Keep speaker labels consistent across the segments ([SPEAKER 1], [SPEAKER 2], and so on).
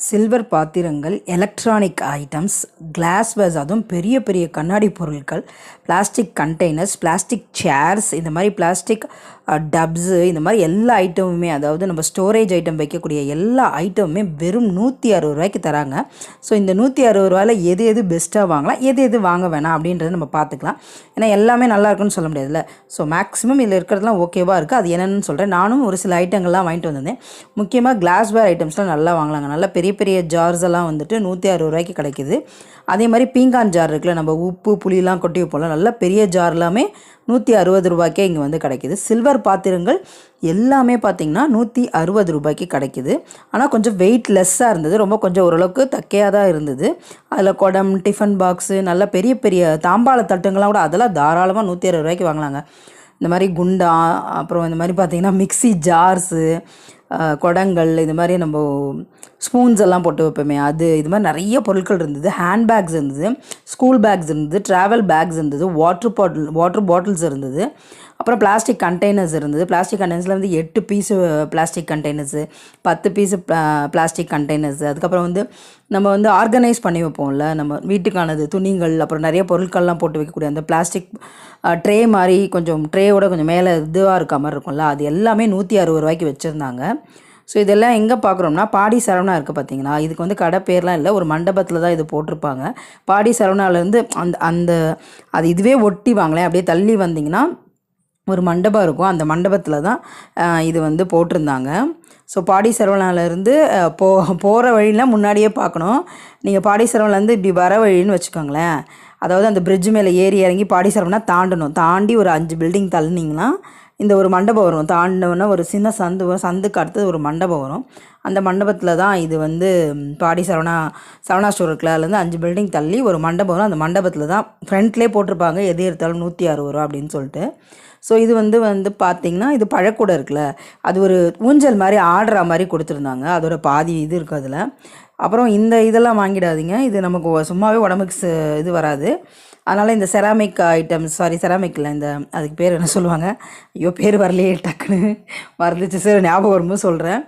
[SPEAKER 1] Silver பாத்திரங்கள் electronic items glasswares அதுவும் பெரிய பெரிய கண்ணாடி பொருட்கள் பிளாஸ்டிக் கண்டெய்னர்ஸ் பிளாஸ்டிக் சேர்ஸ் இந்த மாதிரி பிளாஸ்டிக் டப்ஸு இந்த மாதிரி எல்லா ஐட்டமுமே அதாவது நம்ம ஸ்டோரேஜ் ஐட்டம் வைக்கக்கூடிய எல்லா ஐட்டமுமே வெறும் நூற்றி அறுபது ரூபாய்க்கு தராங்க. ஸோ இந்த நூற்றி அறுபது ரூபாயில் எது எது பெஸ்ட்டாக வாங்கலாம் எது எது வாங்க வேணாம் அப்படின்றத நம்ம பார்த்துக்கலாம். ஏன்னா எல்லாமே நல்லா இருக்குன்னு சொல்ல முடியாதுல்ல. ஸோ மேக்ஸிமம் இதில் இருக்கிறதுலாம் ஓகேவாக இருக்குது அது என்னென்னு சொல்கிறேன் நானும் ஒரு சில ஐட்டங்கள்லாம் வாங்கிட்டு வந்திருந்தேன். முக்கியமாக கிளாஸ்வேர் ஐட்டம்ஸ்லாம் நல்லா வாங்கலாங்க. நல்லா பெரிய பெரிய ஜார்ஸ் எல்லாம் வந்துட்டு நூற்றி அறுபது ரூபாய்க்கு கிடைக்குது. அதே மாதிரி பீங்கான் ஜார் இருக்குல்ல நம்ம உப்பு புளியெலாம் கொட்டி வைப்போம்ல நல்ல பெரிய ஜார் எல்லாமே நூற்றி அறுபது ரூபாய்க்கே இங்கே வந்து கிடைக்கிது. சில்வர் பாத்திரங்கள் எல்லாமே பார்த்திங்கன்னா நூற்றி அறுபது ரூபாய்க்கு கிடைக்கிது. ஆனால் கொஞ்சம் வெயிட் லெஸ்ஸாக இருந்தது. ரொம்ப கொஞ்சம் ஓரளவுக்கு தக்கையாக தான் இருந்தது. அதில் குடம் டிஃபன் பாக்ஸு நல்ல பெரிய பெரிய தாம்பாள தட்டுங்கள்லாம் கூட அதெல்லாம் தாராளமாக நூற்றி அறுபது ரூபாய்க்கு வாங்கலாங்க. இந்த மாதிரி குண்டா அப்புறம் இந்த மாதிரி பார்த்திங்கன்னா மிக்ஸி ஜார்ஸு குடங்கள் இது மாதிரி நம்ம ஸ்பூன்ஸ் எல்லாம் போட்டு வைப்போமே அது இது மாதிரி நிறைய பொருட்கள் இருந்தது. ஹேண்ட் பேக்ஸ் இருந்தது ஸ்கூல் பேக்ஸ் இருந்தது ட்ராவல் பேக்ஸ் இருந்தது வாட்ரு பாட்டில் வாட்ரு பாட்டில்ஸ் இருந்தது. அப்புறம் பிளாஸ்டிக் கண்டெய்னர்ஸ் இருந்தது. பிளாஸ்டிக் கண்டெய்னர்ஸில் வந்து எட்டு பீஸு பிளாஸ்டிக் கண்டெய்னர்ஸு பத்து பீஸு பிளாஸ்டிக் கண்டெய்னர்ஸ் அதுக்கப்புறம் வந்து நம்ம வந்து ஆர்கனைஸ் பண்ணி வைப்போம்ல நம்ம வீட்டுக்கானது துணிகள் அப்புறம் நிறைய பொருட்கள்லாம் போட்டு வைக்கக்கூடிய அந்த பிளாஸ்டிக் ட்ரே மாதிரி கொஞ்சம் ட்ரேயோட கொஞ்சம் மேலே இதுவாக இருக்க மாதிரி இருக்கும்ல அது எல்லாமே நூற்றி அறுபது ரூபாய்க்கு வச்சுருந்தாங்க. ஸோ இதெல்லாம் எங்கே பார்க்குறோம்னா பாடி சரவணா இருக்குது பார்த்தீங்கன்னா இதுக்கு வந்து கடை பேர்லாம் இல்லை. ஒரு மண்டபத்தில் தான் இது போட்டிருப்பாங்க. பாடி சரவணாலேருந்து அந்த அந்த அது இதுவே ஒட்டி வாங்களேன். அப்படியே தள்ளி வந்தீங்கன்னா ஒரு மண்டபம் இருக்கும். அந்த மண்டபத்தில் தான் இது வந்து போட்டிருந்தாங்க. ஸோ பாடி சரவணாலேருந்து போ போகிற வழியெலாம் முன்னாடியே பார்க்கணும் நீங்கள் பாடி சரவணாலேருந்து இப்படி வர வழின்னு வச்சுக்கோங்களேன். அதாவது அந்த பிரிட்ஜ் மேலே ஏறி இறங்கி பாடி சரவணா தாண்டணும். தாண்டி ஒரு அஞ்சு பில்டிங் தள்ளினீங்கன்னா இந்த ஒரு மண்டபம் வரும். தாண்டினோன்னா ஒரு சின்ன சந்து வரும். சந்துக்கு அடுத்தது ஒரு மண்டபம் வரும். அந்த மண்டபத்தில் தான் இது வந்து பாடி சரவணா சரவணா ஸ்டோர் இருக்குல்ல அஞ்சு பில்டிங் தள்ளி ஒரு மண்டபம் வரும். அந்த மண்டபத்தில் தான் ஃப்ரண்ட்லேயே போட்டிருப்பாங்க. எது எடுத்தாலும் நூற்றி அறுபது ரூபா அப்படின்னு சொல்லிட்டு. ஸோ இது வந்து வந்து பார்த்திங்கன்னா இது பழக்கூடை இருக்குல்ல அது ஒரு ஊஞ்சல் மாதிரி ஆடுற மாதிரி கொடுத்துருந்தாங்க. அதோட பாதி இது இருக்குது அதில். அப்புறம் இந்த இதெல்லாம் வாங்கிடாதீங்க. இது நமக்கு சும்மாவே உடம்புக்கு இது வராது. அதனால் இந்த செராமிக் ஐட்டம்ஸ் சாரி செராமிக்கில் இந்த அதுக்கு பேர் என்ன சொல்லுவாங்க? ஐயோ பேர் வரலையே டக்குன்னு மறந்துச்சு. சார் ஞாபகம் வரும்போது சொல்கிறேன்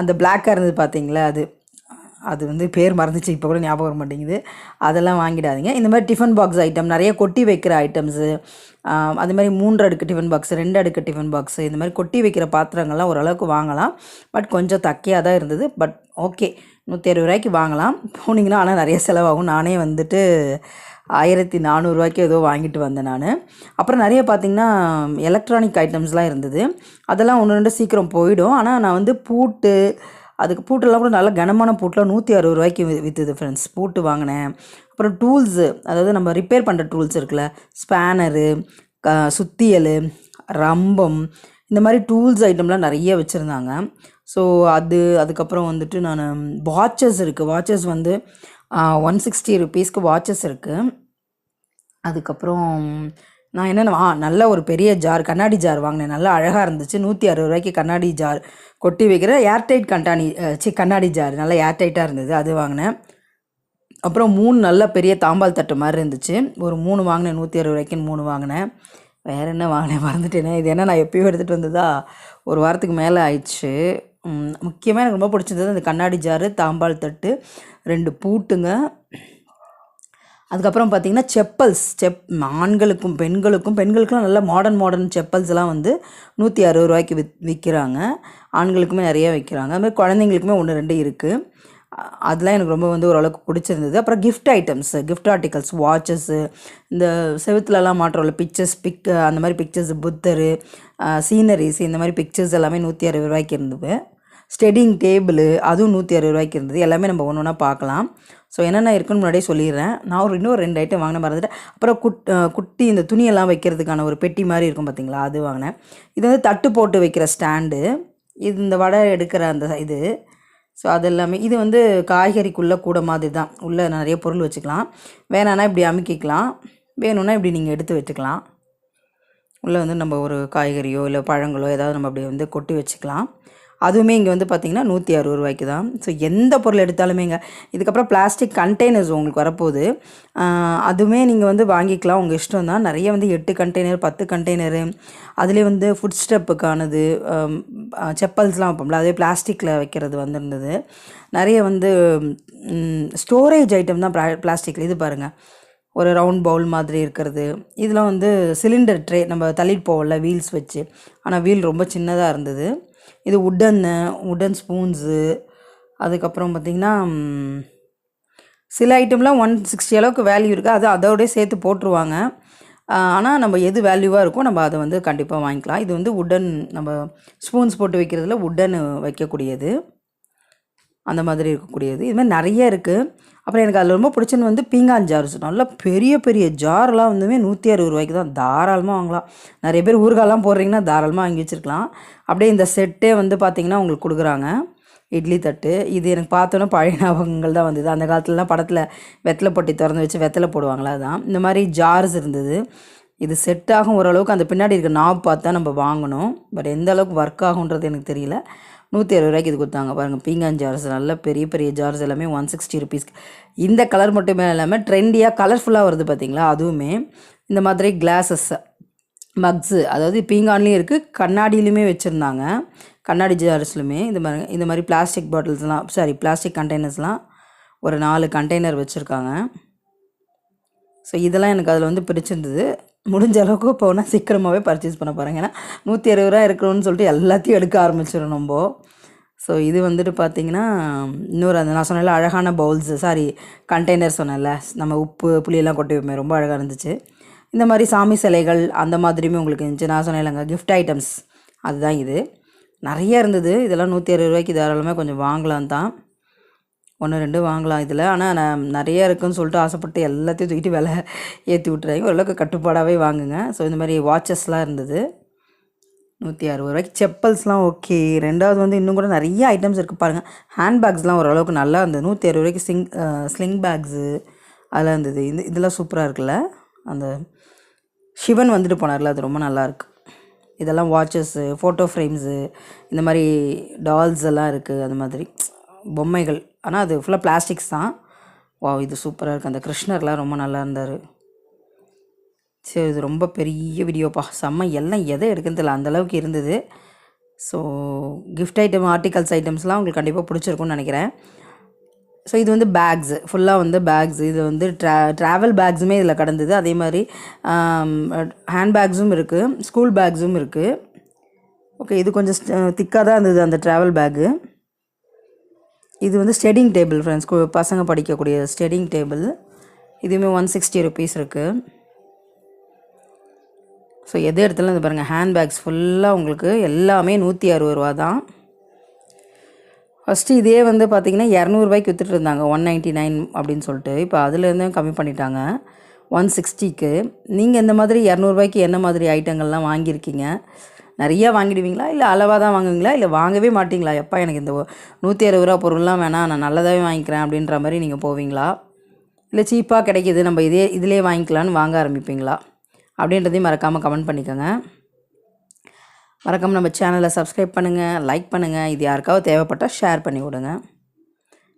[SPEAKER 1] அந்த பிளாக்காக இருந்தது பார்த்தீங்களா அது? அது வந்து பேர் மறந்துச்சு இப்போ கூட ஞாபகம் வர மாட்டேங்குது. அதெல்லாம் வாங்கிடாதீங்க. இந்த மாதிரி டிஃபன் பாக்ஸ் ஐட்டம் நிறைய கொட்டி வைக்கிற ஐட்டம்ஸு அது மாதிரி மூன்று அடுக்கு டிஃபன் பாக்ஸ் ரெண்டு அடுக்கு டிஃபன் பாக்ஸு இந்த மாதிரி கொட்டி வைக்கிற பாத்திரங்கள்லாம் ஓரளவுக்கு வாங்கலாம். பட் கொஞ்சம் தக்கையாக தான் இருந்தது. பட் ஓகே நூற்றி அறுபது ரூபாய்க்கு வாங்கலாம். போனீங்கன்னா ஆனால் நிறைய செலவாகும். நானே வந்துட்டு ஆயிரத்தி நானூறுரூவாய்க்கு ஏதோ வாங்கிட்டு வந்தேன் நான். அப்புறம் நிறைய பார்த்திங்கன்னா எலக்ட்ரானிக் ஐட்டம்ஸ்லாம் இருந்தது. அதெல்லாம் ஒன்று ரெண்டு சீக்கிரம் போயிடும். ஆனால் நான் வந்து பூட்டு அதுக்கு பூட்டெல்லாம் கூட நல்ல கனமான பூட்டெலாம் நூற்றி அறுபது ரூபாய்க்கு விற்றுது ஃப்ரெண்ட்ஸ் பூட்டு வாங்கினேன். அப்புறம் டூல்ஸு அதாவது நம்ம ரிப்பேர் பண்ணுற டூல்ஸ் இருக்குல்ல ஸ்பேனரு க சுத்தியல் ரம்பம் இந்த மாதிரி டூல்ஸ் ஐட்டம்லாம் நிறைய வச்சுருந்தாங்க. ஸோ அது அதுக்கப்புறம் வந்துட்டு நான் வாட்சஸ் இருக்குது வாட்சஸ் வந்து ஒன் சிக்ஸ்டி ருபீஸ்க்கு வாட்சஸ் இருக்குது அதுக்கப்புறம் நான் என்னென்ன ஆ நல்ல ஒரு பெரிய ஜார் கண்ணாடி ஜார் வாங்கினேன். நல்லா அழகாக இருந்துச்சு. நூற்றி அறுபது ரூபாய்க்கு கண்ணாடி ஜார் கொட்டி வைக்கிற ஏர்டைட் கண்டானி சி கண்ணாடி ஜார் நல்லா ஏர்டைட்டாக இருந்தது. அது வாங்கினேன். அப்புறம் மூணு நல்ல பெரிய தாம்பால் தட்டு மாதிரி இருந்துச்சு. ஒரு மூணு வாங்கினேன். நூற்றி அறுபது ரூபாய்க்குன்னு மூணு வாங்கினேன். வேறு என்ன வாங்கினேன்? மறந்துட்டேனே. இது என்ன நான் எப்பயும் எடுத்துகிட்டு வந்ததா? ஒரு வாரத்துக்கு மேலே ஆயிடுச்சு. முக்கியமாக எனக்கு ரொம்ப பிடிச்சது அந்த கண்ணாடி ஜாரு தாம்பால் தட்டு ரெண்டு பூட்டுங்க. அதுக்கப்புறம் பார்த்திங்கன்னா செப்பல்ஸ் செப் ஆண்களுக்கும் பெண்களுக்கும் பெண்களுக்குலாம் நல்ல மாடர்ன் மாடர்ன் செப்பல்ஸ் எல்லாம் வந்து நூற்றி அறுபது ரூபாய்க்கு வித் விற்கிறாங்க ஆண்களுக்குமே நிறைய விற்கிறாங்க அதுமாதிரி குழந்தைங்களுக்குமே ஒன்று ரெண்டு இருக்குது அதெல்லாம் எனக்கு ரொம்ப வந்து ஓரளவுக்கு பிடிச்சிருந்தது. அப்புறம் gift items gift articles watches இந்த செவுத்துலலாம் மாற்றோம்ல பிக்சர்ஸ் பிக் அந்த மாதிரி பிக்சர்ஸ் புத்தர் சீனரிஸ் இந்த மாதிரி பிக்சர்ஸ் எல்லாமே நூற்றி அறுபது ரூபாய்க்கு இருந்தது. ஸ்டெடிங் டேபிள் அதுவும் நூற்றி அறுபது ரூபாய்க்கு இருந்தது. எல்லாமே நம்ம ஒன்று ஒன்றா பார்க்கலாம். ஸோ என்னென்ன இருக்குன்னு முன்னாடியே சொல்லிடுறேன். நான் ஒரு இன்னொரு ரெண்டு ஐட்டம் வாங்கின மறந்துட்டேன். அப்புறம் குட் குட்டி இந்த துணியெல்லாம் வைக்கிறதுக்கான ஒரு பெட்டி மாதிரி இருக்கும் பார்த்தீங்களா அது வாங்கினேன். இது வந்து தட்டு போட்டு வைக்கிற ஸ்டாண்டு. இது இந்த வடை எடுக்கிற அந்த இது. ஸோ அது எல்லாமே இது வந்து காய்கறிக்குள்ளே கூட மாதிரி தான். உள்ளே நிறைய பொருள் வச்சுக்கலாம். வேணான்னா இப்படி அமுக்கிக்கலாம். வேணும்னா இப்படி நீங்கள் எடுத்து வச்சுக்கலாம். உள்ளே வந்து நம்ம ஒரு காய்கறியோ இல்லை பழங்களோ ஏதாவது நம்ம அப்படி வந்து கொட்டி வச்சுக்கலாம். அதுவுமே இங்கே வந்து பார்த்திங்கன்னா நூற்றி அறுபது ரூபாய்க்கு தான் ஸோ எந்த பொருள் எடுத்தாலுமேங்க இதுக்கப்புறம் பிளாஸ்டிக் கண்டெய்னர்ஸ் உங்களுக்கு வரப்போகுது. அதுவுமே நீங்கள் வந்து வாங்கிக்கலாம். உங்கள் இஷ்டம் தான் நிறைய வந்து எட்டு கண்டெய்னர் பத்து கண்டெய்னரு அதுலேயே வந்து ஃபுட் ஸ்டெப்புக்கானது செப்பல்ஸ்லாம் வைப்போம்ல அதே பிளாஸ்டிக்கில் வைக்கிறது வந்திருந்தது. நிறைய வந்து ஸ்டோரேஜ் ஐட்டம் தான் பிளாஸ்டிக்கில் இது பாருங்கள் ஒரு ரவுண்ட் பவுல் மாதிரி இருக்கிறது. இதெல்லாம் வந்து சிலிண்டர் ட்ரே நம்ம தள்ளிட்டு போவோம்ல வீல்ஸ் வச்சு. ஆனால் வீல் ரொம்ப சின்னதாக இருந்தது. இது உட்டன்னு உட்டன் ஸ்பூன்ஸு அதுக்கப்புறம் பார்த்திங்கன்னா சில ஐட்டம்லாம் ஒன் சிக்ஸ்டி அளவுக்கு வேல்யூ இருக்குது அது அதோடய சேர்த்து போட்டுருவாங்க. ஆனால் நம்ம எது வேல்யூவாக இருக்கோ நம்ம அதை வந்து கண்டிப்பாக வாங்கிக்கலாம். இது வந்து உட்டன் நம்ம ஸ்பூன்ஸ் போட்டு வைக்கிறதுல உட்டன் வைக்கக்கூடியது. அந்த மாதிரி இருக்கக்கூடியது. இது மாதிரி நிறைய இருக்குது அப்புறம் எனக்கு அதில் ரொம்ப பிடிச்சது வந்து பீங்கான் ஜார் நல்லா பெரிய பெரிய ஜார்லாம் வந்துமே நூற்றி அறுபது ரூபாய்க்கு தான். தாராளமாக வாங்கலாம். நிறைய பேர் ஊறுகாலாம் போடுறீங்கன்னா தாராளமாக வாங்கி வச்சுருக்கலாம். அப்படியே இந்த செட்டே வந்து பார்த்திங்கன்னா உங்களுக்கு கொடுக்குறாங்க. இட்லி தட்டு. இது எனக்கு பார்த்தோன்னே பழைய ஞாபகங்கள் தான் வந்தது. அந்த காலத்துலலாம் படத்தில் வெத்தலை பொட்டி திறந்து வச்சு வெத்தலை போடுவாங்களா அதான். இந்த மாதிரி ஜார்ஸ் இருந்தது. இது செட் ஆகும் ஓரளவுக்கு. அந்த பின்னாடி இருக்க நாப் பார்த்து தான் நம்ம வாங்கணும். பட் எந்த அளவுக்கு ஒர்க் ஆகுன்றது எனக்கு தெரியல. நூற்றி அறுபது ரூபாய்க்கு இது கொடுத்தாங்க. பாருங்கள் பீங்கான் ஜார்ஸ் நல்ல பெரிய பெரிய ஜார்ஸ் எல்லாமே ஒன் சிக்ஸ்டி ருபீஸ்க்கு இந்த கலர் மட்டுமே இல்லாமல் ட்ரெண்டியாக கலர்ஃபுல்லாக வருது பார்த்தீங்களா அதுவுமே இந்த மாதிரி கிளாஸஸ் மக்ஸு அதாவது பீங்கான்லேயும் இருக்குது கண்ணாடியிலுமே வச்சுருந்தாங்க. கண்ணாடி ஜார்ஸ்லுமே இந்த மாதிரி இந்த மாதிரி பிளாஸ்டிக் பாட்டில்ஸ்லாம் சாரி பிளாஸ்டிக் கண்டெய்னர்ஸ்லாம் ஒரு நாலு கண்டெய்னர் வச்சுருக்காங்க. ஸோ இதெல்லாம் எனக்கு அதில் வந்து பிடிச்சிருந்தது. முடிஞ்ச அளவுக்கு போனால் சீக்கிரமாகவே பர்ச்சேஸ் பண்ண பாருங்க ஏன்னா நூற்றி அறுபது ரூபா இருக்கணும்னு சொல்லிட்டு எல்லாத்தையும் எடுக்க ஆரம்பிச்சிடும் நம்ம. ஸோ இது வந்துட்டு பார்த்திங்கன்னா இன்னொரு அந்த நான் சொன்னேன்ல அழகான பவுல்ஸு சாரி கண்டெய்னர் சொன்னேன்ல நம்ம உப்பு புளியெல்லாம் கொட்டி வைப்போமே ரொம்ப அழகாக இருந்துச்சு. இந்த மாதிரி சாமி சிலைகள் அந்த மாதிரியுமே உங்களுக்கு இருந்துச்சு. நான் சொன்னேன்லங்க கிஃப்ட் ஐட்டம்ஸ் அதுதான் இது. நிறைய இருந்தது. இதெல்லாம் நூற்றி அறுபது ரூபாய்க்கு தாராளமாக கொஞ்சம் வாங்கலாம் தான் ஒன்று ரெண்டு வாங்கலாம் இதில். ஆனால் நான் நிறைய இருக்குன்னு சொல்லிட்டு ஆசைப்பட்டு எல்லாத்தையும் தூக்கிட்டு விலை ஏற்றி விட்டுறாங்க ஓரளவுக்கு கட்டுப்பாடாகவே வாங்குங்க. ஸோ இந்த மாதிரி வாட்சஸ்லாம் இருந்தது. நூற்றி அறுபது ரூபாய்க்கு செப்பல்ஸ்லாம் ஓகே. ரெண்டாவது வந்து இன்னும் கூட நிறைய ஐட்டம்ஸ் இருக்குது பாருங்கள் ஹேண்ட்பேக்ஸ்லாம் ஓரளவுக்கு நல்லா இருந்தது. நூற்றி அறுபது ரூபாய்க்கு சிங் ஸ்லிங் பேக்ஸு அதெல்லாம் இருந்தது. இந்த இதெல்லாம் சூப்பராக இருக்குல்ல? அந்த சிவன் வந்துட்டு போனார்ல அது ரொம்ப நல்லாயிருக்கு இதெல்லாம் வாட்சஸ்ஸு ஃபோட்டோ ஃப்ரேம்ஸு இந்த மாதிரி டால்ஸ் எல்லாம் இருக்குது அது மாதிரி பொம்மைகள். ஆனால் அது ஃபுல்லாக பிளாஸ்டிக்ஸ் தான். வா இது சூப்பராக இருக்குது அந்த கிருஷ்ணர்லாம் ரொம்ப நல்லா இருந்தார். சரி இது ரொம்ப பெரிய வீடியோப்பா செம்ம எல்லாம் எதை எடுக்குன்னு தெரியல. அந்த அளவுக்கு இருந்தது. ஸோ கிஃப்ட் ஐட்டம் ஆர்டிகல்ஸ் ஐட்டம்ஸ்லாம் உங்களுக்கு கண்டிப்பாக பிடிச்சிருக்கும்னு நினைக்கிறேன். ஸோ இது வந்து பேக்ஸ் ஃபுல்லாக வந்து பேக்ஸ் இது வந்து ட்ரா ட்ராவல் பேக்ஸுமே இதில் கடந்தது. அதே மாதிரி ஹேண்ட் பேக்ஸும் இருக்குது ஸ்கூல் பேக்ஸும் இருக்குது ஓகே இது கொஞ்சம் திக்காக தான் இருந்தது அந்த ட்ராவல் பேக்கு இது வந்து ஸ்டடிங் டேபிள் ஃப்ரெண்ட்ஸ் பசங்க படிக்கக்கூடிய ஸ்டடிங் டேபிள். இதுவுமே ஒன் சிக்ஸ்டி ருபீஸ் இருக்குது ஸோ எது இடத்துல இந்த பாருங்கள் ஹேண்ட் பேக்ஸ் ஃபுல்லாக உங்களுக்கு எல்லாமே நூற்றி அறுபது ரூபா தான் ஃபஸ்ட்டு இதே வந்து பார்த்தீங்கன்னா இரநூறுபாய்க்கு விற்றுட்டு இருந்தாங்க ஒன் நைன்ட்டி நைன் அப்படின்னு சொல்லிட்டு. இப்போ அதுலேருந்தும் கம்மி பண்ணிட்டாங்க ஒன் சிக்ஸ்டிக்கு நீங்கள் இந்த மாதிரி இரநூறுபாய்க்கு என்ன மாதிரி ஐட்டங்கள்லாம் வாங்கியிருக்கீங்க? நிறையா வாங்கிடுவீங்களா? இல்லை அளவாக தான் வாங்குவீங்களா? இல்லை வாங்கவே மாட்டிங்களா? எப்பா எனக்கு இந்த நூற்றி அறுபது ரூபா பொருள்லாம் வேணாம் நான் நல்லதாகவே வாங்கிக்கிறேன் அப்படின்ற மாதிரி நீங்கள் போவீங்களா? இல்லை சீப்பாக கிடைக்கிது நம்ம இதே இதிலே வாங்கிக்கலான்னு வாங்க ஆரம்பிப்பீங்களா? அப்படின்றதையும் மறக்காமல் கமெண்ட் பண்ணிக்கோங்க. மறக்காமல் நம்ம சேனலை சப்ஸ்கிரைப் பண்ணுங்கள் லைக் பண்ணுங்கள் இது யாருக்காவது தேவைப்பட்டால் ஷேர் பண்ணி விடுங்க.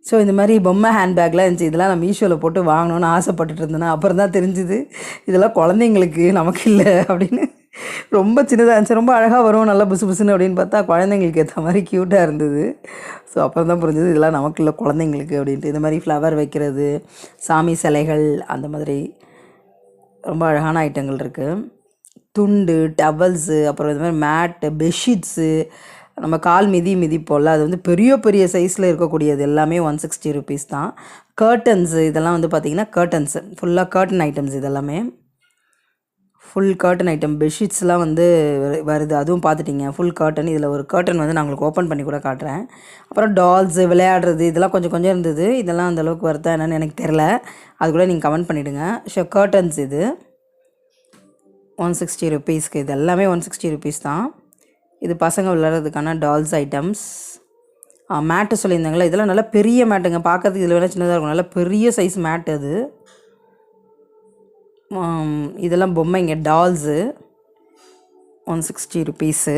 [SPEAKER 1] ஸோ இந்த மாதிரி பொம்மை ஹேண்ட்பேக்லாம் இருந்துச்சு. இதெல்லாம் நான் மீஷோவில் போட்டு வாங்கணும்னு ஆசைப்பட்டுட்டு இருந்தேன்னா அப்புறம் தான் தெரிஞ்சுது. இதெல்லாம் குழந்தைங்களுக்கு நமக்கு இல்லை அப்படின்னு. ரொம்ப சின்னதாக இருந்துச்சு. ரொம்ப அழகாக வரும். நல்லா புசு புசுன்னு அப்படின்னு பார்த்தா குழந்தைங்களுக்கு ஏற்ற மாதிரி க்யூட்டாக இருந்தது. ஸோ அப்புறம் தான் புரிஞ்சது இதெல்லாம் நமக்கு இல்லை குழந்தைங்களுக்கு அப்படின்ட்டு. இந்த மாதிரி ஃப்ளவர் வைக்கிறது சாமி சிலைகள் அந்த மாதிரி ரொம்ப அழகான ஐட்டங்கள் இருக்குது துண்டு டவல்ஸு அப்புறம் இது மாதிரி மேட்டு பெட்ஷீட்ஸு நம்ம கால் மிதி மிதிப்போம்ல அது வந்து பெரிய பெரிய சைஸில் இருக்கக்கூடியது. எல்லாமே ஒன் சிக்ஸ்டி ருபீஸ் தான். கர்ட்டன்ஸு இதெல்லாம் வந்து பார்த்திங்கன்னா கர்ட்டன்ஸு ஃபுல்லாக கர்ட்டன் ஐட்டம்ஸ் இதெல்லாமே. ஃபுல் கர்டன் ஐட்டம் பெட்ஷீட்ஸ்லாம் வந்து வரு- வருது. அதுவும் பார்த்துட்டிங்க. ஃபுல் கர்டன் இதில் ஒரு கர்டன் வந்து நான் உங்களுக்கு ஓப்பன் பண்ணி கூட காட்டுறேன். அப்புறம் டால்ஸு விளையாடுறது இதெல்லாம் கொஞ்சம் கொஞ்சம் இருந்தது. இதெல்லாம் அந்த அளவுக்கு வருதா என்னென்னு எனக்கு தெரில அது கூட நீங்கள் கமெண்ட் பண்ணிவிடுங்க ஷோ கர்டன்ஸ் இது. ஒன் சிக்ஸ்டி ருபீஸ்க்கு இது. எல்லாமே ஒன் சிக்ஸ்டி ருபீஸ் தான். இது பசங்க விளையாடுறதுக்கான டால்ஸ் ஐட்டம்ஸ் மேட்டு சொல்லியிருந்தாங்களே இதெல்லாம் நல்லா பெரிய மேட்டுங்க பார்க்கறதுக்கு இதில் வேணால் சின்னதாக இருக்கும். நல்லா பெரிய சைஸ் மேட் அது. இதெல்லாம் பொம்மைங்க dolls one sixty rupees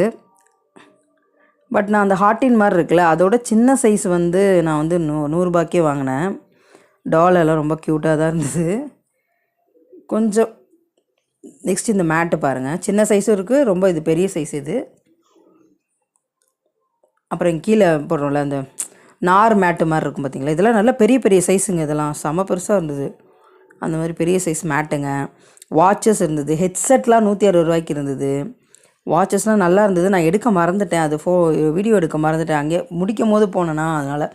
[SPEAKER 1] but நான் அந்த ஹாட்டின் மாதிரி இருக்குல்ல அதோட சின்ன சைஸ் வந்து நான் வந்து நூ நூறுரூபாய்க்கே வாங்கினேன். டால் எல்லாம் ரொம்ப க்யூட்டாக தான் இருந்தது. கொஞ்சம் நெக்ஸ்ட் இந்த மேட்டு பாருங்கள் சின்ன சைஸும் இருக்குது ரொம்ப இது பெரிய சைஸ் இது. அப்புறம் கீழே போடுறோம்ல அந்த நார் மேட்டு மாதிரி இருக்கும் பார்த்தீங்களா இதெல்லாம் நல்லா பெரிய பெரிய சைஸுங்க இதெல்லாம். செம பெருசாக இருந்தது. அந்த மாதிரி பெரிய சைஸ் மேட்டுங்க. வாட்சஸ் இருந்தது. ஹெட்செட்லாம் நூற்றி அறுபது ரூபாய்க்கு இருந்தது. வாட்சஸ்லாம் நல்லா இருந்தது. நான் எடுக்க மறந்துட்டேன். அது ஃபோ வீடியோ எடுக்க மறந்துட்டேன். அங்கே முடிக்கும் போது போனேன்னா அதனால்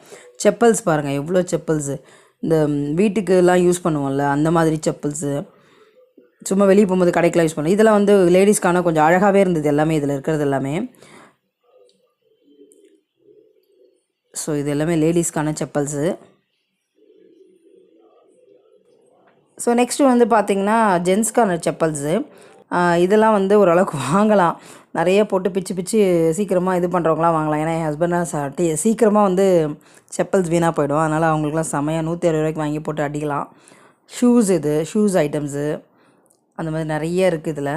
[SPEAKER 1] செப்பல்ஸ் பாருங்கள் எவ்வளோ செப்பல்ஸு. இந்த வீட்டுக்குலாம் யூஸ் பண்ணுவோம்ல அந்த மாதிரி செப்பல்ஸு. சும்மா வெளியே போகும்போது கடைக்கெலாம் யூஸ் பண்ணுவோம். இதெல்லாம் வந்து லேடிஸ்க்கான கொஞ்சம் அழகாகவே இருந்தது எல்லாமே இதில் இருக்கிறது எல்லாமே. ஸோ இது எல்லாமே லேடிஸ்க்கான செப்பல்ஸு. ஸோ நெக்ஸ்ட்டு வந்து பார்த்திங்கன்னா ஜென்ஸ்க்கான செப்பல்ஸு இதெல்லாம் வந்து ஓரளவுக்கு வாங்கலாம். நிறைய போட்டு பிச்சு பிச்சு சீக்கிரமாக இது பண்ணுறவங்களாம் வாங்கலாம். ஏன்னா என் ஹஸ்பண்டாக சாட்டி சீக்கிரமாக வந்து செப்பல்ஸ் வீணாக போயிடும். அதனால் அவங்களுக்குலாம் செமையாக நூற்றி அறுபது ரூபாய்க்கு வாங்கி போட்டு அடிக்கலாம். ஷூஸ் இது ஷூஸ் ஐட்டம்ஸு அந்த மாதிரி நிறைய இருக்குது இதில்.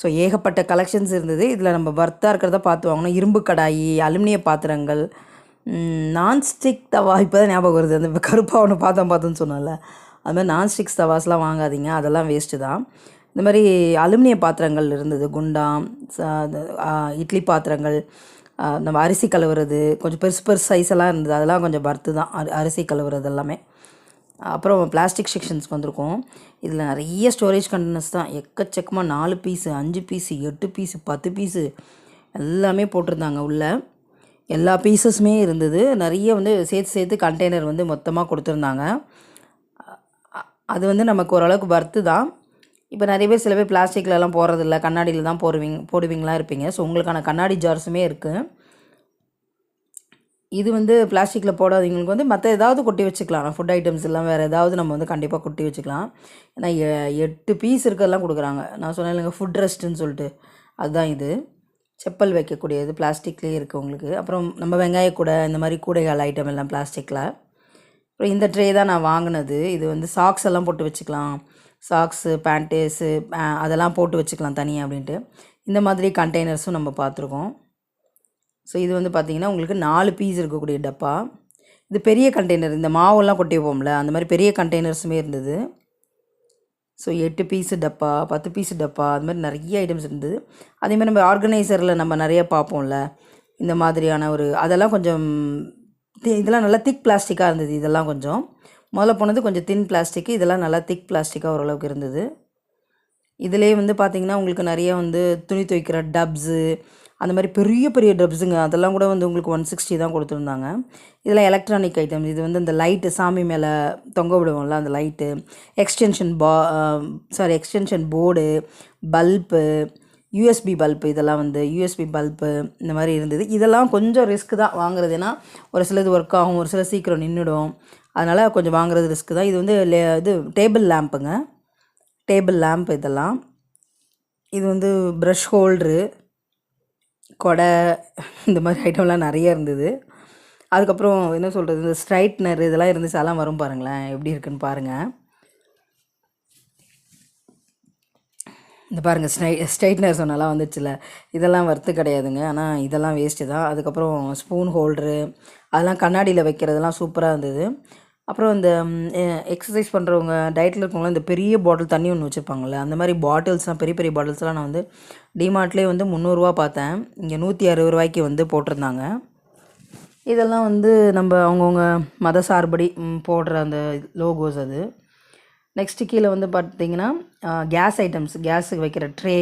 [SPEAKER 1] ஸோ ஏகப்பட்ட கலெக்ஷன்ஸ் இருந்தது. இதில் நம்ம பர்த்தாக இருக்கிறத பார்த்து வாங்கணும். இரும்பு கடாயி அலுமினிய பாத்திரங்கள். நான்ஸ்டிக் தவா இப்போ தான் ஞாபகம் வருது. அந்த கருப்பாக ஒன்று பார்த்தோம் பார்த்தோன்னு சொன்னல அதுமாதிரி நான்ஸ்டிக்ஸ் தவாஸ்லாம் வாங்காதீங்க. அதெல்லாம் வேஸ்ட்டு தான். இந்த மாதிரி அலுமினிய பாத்திரங்கள் இருந்தது. குண்டாம் இட்லி பாத்திரங்கள் நம்ம அரிசி கழுவுறது கொஞ்சம் பெருசு பெருசு சைஸ் எல்லாம் இருந்தது. அதெல்லாம் கொஞ்சம் பர்த்து தான். அரி- அரிசி கழுவுறது எல்லாமே. அப்புறம் பிளாஸ்டிக் செக்ஷன்ஸ்க்கு வந்திருக்கோம். இதில் நிறைய ஸ்டோரேஜ் கண்டெய்னர்ஸ் தான். எக்கச்சக்கமாக நாலு பீஸு அஞ்சு பீஸு எட்டு பீஸு பத்து பீஸு எல்லாமே போட்டிருந்தாங்க உள்ளே. எல்லா பீசஸுமே இருந்தது. நிறைய வந்து சேர்த்து சேர்த்து கண்டெய்னர் வந்து மொத்தமாக கொடுத்துருந்தாங்க. அது வந்து நமக்கு ஓரளவுக்கு பர்த்து தான். இப்போ நிறைய பேர் சில பேர் பிளாஸ்டிக்லலாம் போடுறதில்ல. கண்ணாடியில் தான் போடுவீங்க போடுவீங்களா இருப்பீங்க. ஸோ உங்களுக்கான கண்ணாடி ஜார்ஸுமே இருக்குது இது வந்து பிளாஸ்டிக்கில் போடாதவங்களுக்கு வந்து மற்ற ஏதாவது கொட்டி வச்சுக்கலாம். ஃபுட் ஐட்டம்ஸ் எல்லாம் வேறு ஏதாவது நம்ம வந்து கண்டிப்பாக கொட்டி வச்சுக்கலாம். ஏன்னா எ- எட்டு பீஸ் இருக்கிறதெல்லாம் கொடுக்குறாங்க. நான் சொன்னேன் இல்லைங்க ஃபுட் ரெஸ்ட்டுன்னு சொல்லிட்டு. அதுதான் இது. செப்பல் வைக்கக்கூடியது பிளாஸ்டிக்லேயே இருக்குது உங்களுக்கு. அப்புறம் நம்ம வெங்காய கூடை இந்த மாதிரி கூடைகள் ஐட்டம் எல்லாம் பிளாஸ்டிக்கில் அப்புறம் இந்த ட்ரே தான் நான் வாங்கினது. இது வந்து சாக்ஸ் எல்லாம் போட்டு வச்சுக்கலாம். சாக்ஸு பேண்ட்டேஸு அதெல்லாம் போட்டு வச்சுக்கலாம் தனியாக அப்படின்ட்டு. இந்த மாதிரி கண்டெய்னர்ஸும் நம்ம பார்த்துருக்கோம். ஸோ இது வந்து பார்த்திங்கன்னா உங்களுக்கு நாலு பீஸ் இருக்கக்கூடிய டப்பா. இது பெரிய கண்டெய்னர் இந்த மாவெல்லாம் கொட்டி வைப்போம்ல அந்த மாதிரி பெரிய கண்டெய்னர்ஸுமே இருந்தது. ஸோ எட்டு பீஸு டப்பா பத்து பீஸு டப்பா அது மாதிரி நிறைய ஐட்டம்ஸ் இருந்தது. அதேமாதிரி நம்ம ஆர்கனைசரில் நம்ம நிறைய பார்ப்போம்ல இந்த மாதிரியான ஒரு அதெல்லாம் கொஞ்சம் இதெல்லாம் நல்லா திக் பிளாஸ்டிக்காக இருந்தது இதெல்லாம் கொஞ்சம். முதல்ல போனது கொஞ்சம் தின் பிளாஸ்டிக்கு இதெல்லாம் நல்லா திக் பிளாஸ்டிக்காக ஓரளவுக்கு இருந்தது. இதிலே வந்து பார்த்திங்கன்னா உங்களுக்கு நிறைய வந்து துணி துவைக்கிற டப்ஸு அந்த மாதிரி பெரிய பெரிய டப்ஸுங்க அதெல்லாம் கூட வந்து உங்களுக்கு ஒன் சிக்ஸ்டி தான் கொடுத்துருந்தாங்க. இதெல்லாம் எலக்ட்ரானிக் ஐட்டம்ஸ் இது வந்து இந்த லைட்டு சாமி மேலே தொங்க விடுவோம்ல அந்த லைட்டு எக்ஸ்டென்ஷன் பா sorry extension board bulb USB bulb இதெல்லாம் வந்து யூஎஸ்பி பல்பு இந்த மாதிரி இருந்தது. இதெல்லாம் கொஞ்சம் ரிஸ்க் தான் வாங்குறது. ஏன்னா ஒரு சிலது ஒர்க் ஆகும் ஒரு சில சீக்கிரம் நின்றுடும் அதனால் கொஞ்சம் வாங்குறது ரிஸ்க் தான். இது வந்து லே- இது டேபிள் லேம்புங்க டேபிள் லேம்ப் இதெல்லாம். இது வந்து ப்ரஷ் ஹோல்ட்ரு கொடை இந்த மாதிரி ஐட்டம்லாம் நிறைய இருந்தது. அதுக்கப்புறம் என்ன சொல்கிறது இந்த ஸ்ட்ரைட்னர் இதெல்லாம் இருந்துச்சு. அதெல்லாம் வரும் பாருங்களேன். எப்படி இருக்குன்னு பாருங்கள் இந்த பாருங்கள் ஸ்ட்ரை ஸ்ட்ரைட்னர் சொன்னலாம் வந்துச்சுல. இதெல்லாம் வர்த்து கிடையாதுங்க. ஆனால் இதெல்லாம் வேஸ்ட்டு தான். அதுக்கப்புறம் ஸ்பூன் ஹோல்டரு அதெல்லாம் கண்ணாடியில் வைக்கிறதெல்லாம் சூப்பராக இருந்தது. அப்புறம் இந்த எக்ஸசைஸ் பண்ணுறவங்க டயட்டில் இருக்கவங்களாம் இந்த பெரிய பாட்டில் தண்ணி ஒன்று வச்சுருப்பாங்கள்ல அந்த மாதிரி பாட்டில்ஸ்லாம் பெரிய பெரிய பாட்டில்ஸ்லாம் நான் வந்து டிமார்ட்லேயே வந்து முந்நூறுரூவா பார்த்தேன். இங்கே நூற்றி அறுபது ரூபாய்க்கு வந்து போட்டிருந்தாங்க. இதெல்லாம் வந்து நம்ம அவங்கவுங்க மத சார்படி போடுற அந்த லோகோஸ் அது. நெக்ஸ்ட்டு கீழே வந்து பார்த்திங்கன்னா கேஸ் ஐட்டம்ஸ் கேஸுக்கு வைக்கிற ட்ரே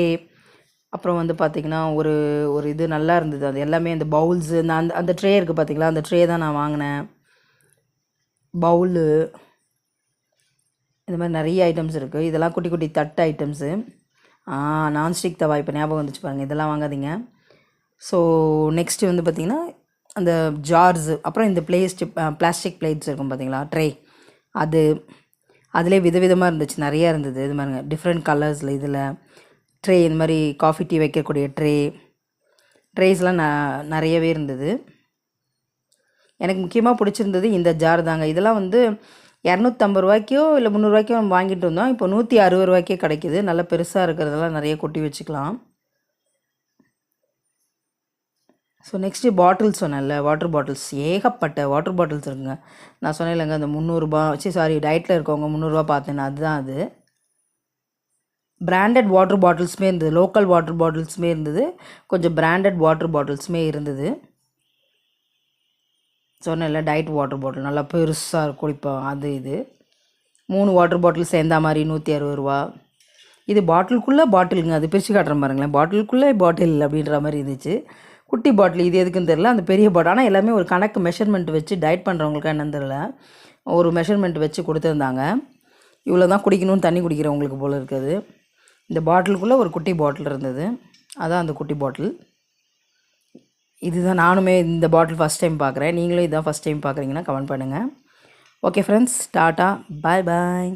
[SPEAKER 1] அப்புறம் வந்து பார்த்திங்கன்னா ஒரு ஒரு இது நல்லா இருந்தது. அது எல்லாமே அந்த பவுல்ஸு இந்த அந்த அந்த ட்ரே இருக்குது பார்த்திங்களா அந்த ட்ரே தான் நான் வாங்கினேன். பவுலு இந்த மாதிரி நிறைய ஐட்டம்ஸ் இருக்குது இதெல்லாம் குட்டி குட்டி தட்டு ஐட்டம்ஸு நான்ஸ்டிக் தவா இப்போ ஞாபகம் வந்துச்சு பாருங்கள் இதெல்லாம் வாங்காதீங்க. ஸோ நெக்ஸ்ட்டு வந்து பார்த்திங்கன்னா அந்த ஜார்ஸு அப்புறம் இந்த பிளேஸ்ட் பிளாஸ்டிக் பிளேட்ஸ் இருக்கும் பார்த்தீங்களா ட்ரே அது அதிலே விதவிதமாக இருந்துச்சு. நிறையா இருந்தது. இது மாதிரிங்க டிஃப்ரெண்ட் கலர்ஸில் இதில். ட்ரே இந்த மாதிரி காஃபி டீ வைக்கக்கூடிய ட்ரே ட்ரேஸ்லாம் ந நிறையவே இருந்தது. எனக்கு முக்கியமாக பிடிச்சிருந்தது இந்த ஜார் தாங்க. இதெல்லாம் வந்து இரநூத்தம்பது ரூபாய்க்கோ இல்லை முந்நூறுரூவாய்க்கோ நம்ம வாங்கிட்டு வந்தோம். இப்போ நூற்றி அறுபது ரூபாய்க்கே கிடைக்கிது. நல்லா பெருசாக இருக்கிறதெல்லாம் நிறைய கொட்டி வச்சுக்கலாம். ஸோ நெக்ஸ்ட்டு பாட்டில்ஸ் சொன்னேன்ல வாட்டர் பாட்டில்ஸ் ஏகப்பட்ட வாட்டர் பாட்டில்ஸ் இருக்குங்க. நான் சொன்னேன் இல்லைங்க அந்த முந்நூறுரூபா சரி சாரி டயட்டில் இருக்கவங்க முந்நூறுரூவா பார்த்தேன் அதுதான் அது. பிராண்டட் வாட்டர் பாட்டில்ஸுமே இருந்தது லோக்கல் வாட்டர் பாட்டில்ஸுமே இருந்தது கொஞ்சம் பிராண்டட் வாட்டர் பாட்டில்ஸுமே இருந்தது. சொன்னேன்ல டயட் வாட்டர் பாட்டில் நல்லா பெருசாக குடிப்போம் அது இது. மூணு வாட்டர் பாட்டில் சேர்ந்தா மாதிரி நூற்றி அறுபது ரூபா. இது பாட்டிலுக்குள்ளே பாட்டிலுங்க அது பிரித்து காட்டுற பாருங்களேன் பாட்டிலுக்குள்ளே பாட்டில் அப்படின்ற மாதிரி இருந்துச்சு. குட்டி பாட்டில் இது எதுக்குன்னு தெரில அந்த பெரிய பாட்டில். ஆனால் எல்லாமே ஒரு கணக்கு மெஷர்மெண்ட் வச்சு டயட் பண்ணுறவங்களுக்கு என்னன்னு தெரில ஒரு மெஷர்மெண்ட் வச்சு கொடுத்துருந்தாங்க. இவ்வளோ தான் குடிக்கணும்னு தண்ணி குடிக்கிறவங்களுக்கு போல் இருக்குது. இந்த பாட்டிலுக்குள்ளே ஒரு குட்டி பாட்டில் இருந்தது. அதான் அந்த குட்டி பாட்டில். இதுதான் நானுமே இந்த பாட்டில் ஃபஸ்ட் டைம் பார்க்குறேன். நீங்களும் இதான் ஃபஸ்ட் டைம் பார்க்குறீங்கன்னா கமெண்ட் பண்ணுங்கள் okay friends tata bye bye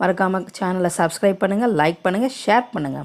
[SPEAKER 1] மறக்காமல் சேனலை சப்ஸ்கிரைப் பண்ணுங்கள் லைக் பண்ணுங்கள் ஷேர் பண்ணுங்கள்